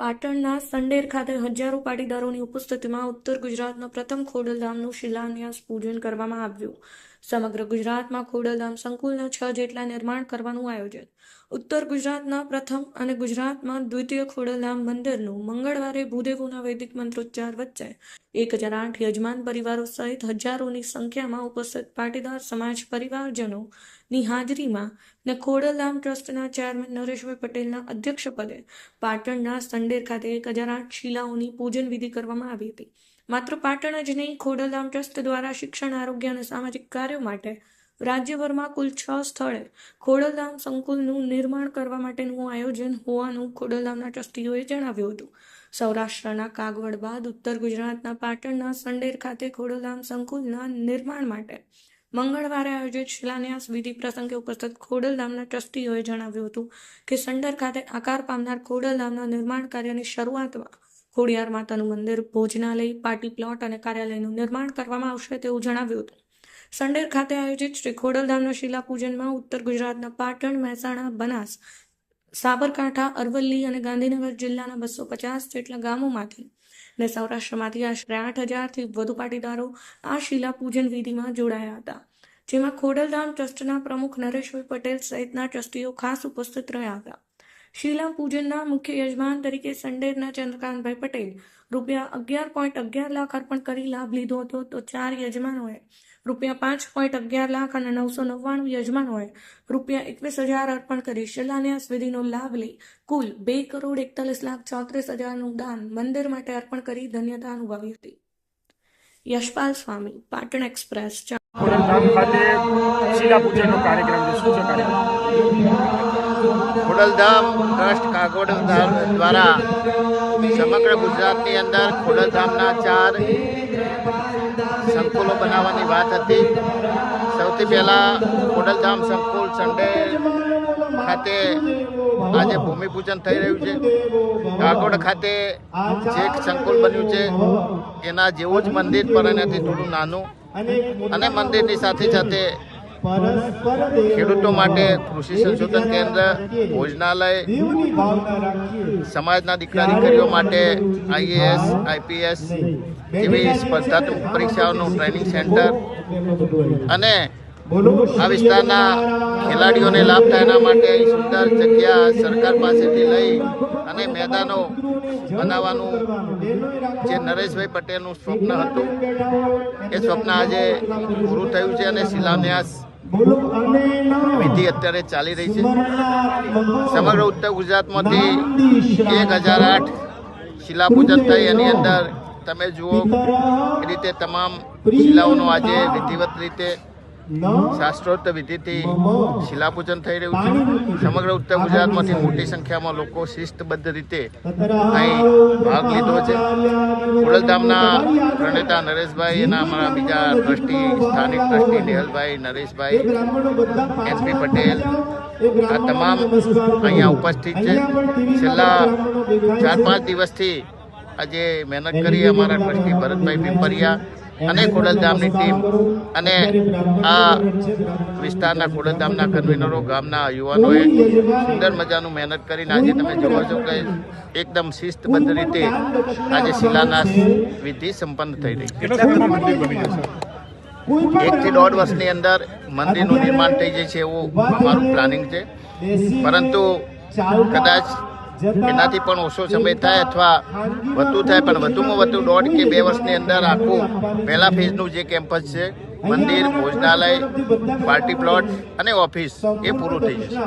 પાટણના સંડેર ખાતે હજારો પાટીદારોની ઉપસ્થિતિમાં ઉત્તર ગુજરાતના પ્રથમ ખોડલધામનું શિલાન્યાસ પૂજન કરવામાં આવ્યું. સમગ્ર ગુજરાતમાં ખોડલધામ સંકુલના છ જેટલા નિર્માણ કરવાનું આયોજન. ઉત્તર ગુજરાતના પ્રથમ અને ગુજરાતમાં દ્વિતીય ખોડલધામ મંદિરનું મંગળવારે ભૂદેવોના વૈદિક મંત્રોચ્ચાર વચ્ચે એક હજાર આઠ યજમાન પરિવારો સહિત હજારોની સંખ્યામાં ઉપસ્થિત પાટીદાર સમાજ પરિવારજનોની હાજરીમાં ને ખોડલધામ ટ્રસ્ટના ચેરમેન નરેશભાઈ પટેલના અધ્યક્ષપદે પાટણના સંડેર ખાતે એક હજાર આઠ શિલાઓની પૂજન વિધિ કરવામાં આવી હતી. માત્ર પાટણ જ નહીં, ખોડલધામ ટ્રસ્ટ દ્વારા શિક્ષણ, આરોગ્ય અને સામાજિક કાર્યો માટે રાજ્યભરમાં કુલ છ સ્થળે ખોડલધામ સંકુલનું નિર્માણ કરવા માટેનું આયોજન હોવાનું ખોડલધામના ટ્રસ્ટીઓએ જણાવ્યું હતું. સૌરાષ્ટ્રના કાગવડ બાદ ઉત્તર ગુજરાતના પાટણના સંડેર ખાતે ખોડલધામ સંકુલના નિર્માણ માટે મંગળવારે આયોજિત શિલાન્યાસ વિધિ પ્રસંગે ઉપસ્થિત ખોડલધામના ટ્રસ્ટીઓએ જણાવ્યું હતું કે સંડર ખાતે આકાર પામનાર ખોડલધામના નિર્માણ કાર્યની શરૂઆતમાં ખોડિયાર માતાનું મંદિર, ભોજનાલય, પાર્ટી પ્લોટ અને કાર્યાલયનું નિર્માણ કરવામાં આવશે તેવું જણાવ્યું હતું. સંડેર ખાતે આયોજિત શ્રી ખોડલધામના શિલાપૂજનમાં ઉત્તર ગુજરાતના પાટણ, મહેસાણા, બનાસ, સાબરકાંઠા, અરવલ્લી અને ગાંધીનગર જિલ્લાના બસો પચાસ જેટલા ગામોમાંથી અને સૌરાષ્ટ્રમાંથી આશરે આઠ હજારથી વધુ પાટીદારો આ શિલાપૂજન વિધિમાં જોડાયા હતા. જેમાં ખોડલધામ ટ્રસ્ટના પ્રમુખ નરેશભાઈ પટેલ સહિતના ટ્રસ્ટીઓ ખાસ ઉપસ્થિત રહ્યા હતા. શિલા પૂજનના મુખ્ય યજમાન તરીકે સંડેરના ચંદ્રકાંતભાઈ પટેલ રૂપિયા અગિયાર પોઈન્ટ અગિયાર લાખ અર્પણ કરી લાભ લીધો હતો. તો ચાર યજમાનોએ રૂપિયા પાંચ પોઈન્ટ અગિયાર લાખ અને નવસો નવ્વાણું યજમાનોએ રૂપિયા એકવીસ હજાર અર્પણ કરી શિલાન્યાસ વિધિનો લાભ લઈ કુલ બે કરોડ એકતાલીસ લાખ ચોત્રીસ હજારનું દાન મંદિર માટે અર્પણ કરી ધન્યતા અનુભવી હતી. યશપાલ સ્વામી, પાટણ એક્સપ્રેસ ખાતે શિલાપૂજનનો કાર્યક્રમ છે કાર્યક્રમ? ખોડલધામ ટ્રસ્ટ કાગોડ દ્વારા સમગ્ર ગુજરાતની અંદર ખોડલધામના ચાર સંકુલો બનાવવાની વાત હતી. સૌથી પહેલાં ખોડલધામ સંકુલ સન્ડે ખાતે આજે ભૂમિપૂજન થઈ રહ્યું છે. કાગોડ ખાતે જે સંકુલ બન્યું છે, એના જેવું જ મંદિર પણ એનાથી થોડું નાનું. અને મંદિરની સાથે સાથે ખેડૂતો માટે કૃષિ સંશોધન કેન્દ્ર ભોજનાલય સમાજના દીકરા દીકરીઓ માટે આઈએએસ આઈપીએસ જેવી સ્પર્ધાત્મક પરીક્ષાઓનું ટ્રેનિંગ સેન્ટર અને આ વિસ્તારના ખેલાડીઓને લાભ થાય એના માટે સુંદર જગ્યા સરકાર પાસેથી લઈ અને મેદાનો બનાવવાનું જે નરેશભાઈ પટેલનું સ્વપ્ન હતું એ સ્વપ્ન આજે પૂરું થયું છે અને શિલાન્યાસ વિધિ અત્યારે ચાલી રહી છે. સમગ્ર ઉત્તર ગુજરાતમાંથી એક હજાર આઠ શિલાપૂજન થઈ. એની અંદર તમે જુઓ એ રીતે તમામ શિલાઓનું આજે વિધિવત રીતે શાસ્ત્રોક્ત વિધિથી શિલાપૂજન થઈ રહ્યું છે. સમગ્ર ઉત્તર ગુજરાતમાંથી મોટી સંખ્યામાં લોકો શિસ્તબદ્ધ રીતે અહીં ભાગ લીધો છે. ખોડલધામના પ્રણેતા નરેશભાઈ એના અમારા બીજા ટ્રસ્ટી સ્થાનિક ટ્રસ્ટી નિહલભાઈ નરેશભાઈ એસપી પટેલ આ તમામ અહીંયા ઉપસ્થિત છે. છેલ્લા ચાર પાંચ દિવસથી આજે મહેનત કરી અમારા ટ્રસ્ટી ભરતભાઈ પીપરિયા અને ખોડલધામની ટીમ અને આ વિસ્તારના ખોડલધામના કન્વીનરો ગામના યુવાનોએ સુંદર મજાનું મહેનત કરીને આજે તમે જોવો છો કે એકદમ શિસ્તબદ્ધ રીતે આજે શિલાન્યાસ વિધિ સંપન્ન થઈ રહી છે. એકથી દોઢ વર્ષની અંદર મંદિરનું નિર્માણ થઈ જાય છે એવું અમારું પ્લાનિંગ છે. પરંતુ કદાચ એનાથી પણ ઓછો સમય થાય અથવા વધુ થાય, પણ વધુમાં વધુ દોઢ કે બે વર્ષની અંદર આખું પહેલા ફેઝનું જે કેમ્પસ છે, મંદિર, ભોજનાલય, પાર્ટી પ્લોટ અને ઓફિસ એ પૂરું થઈ જશે.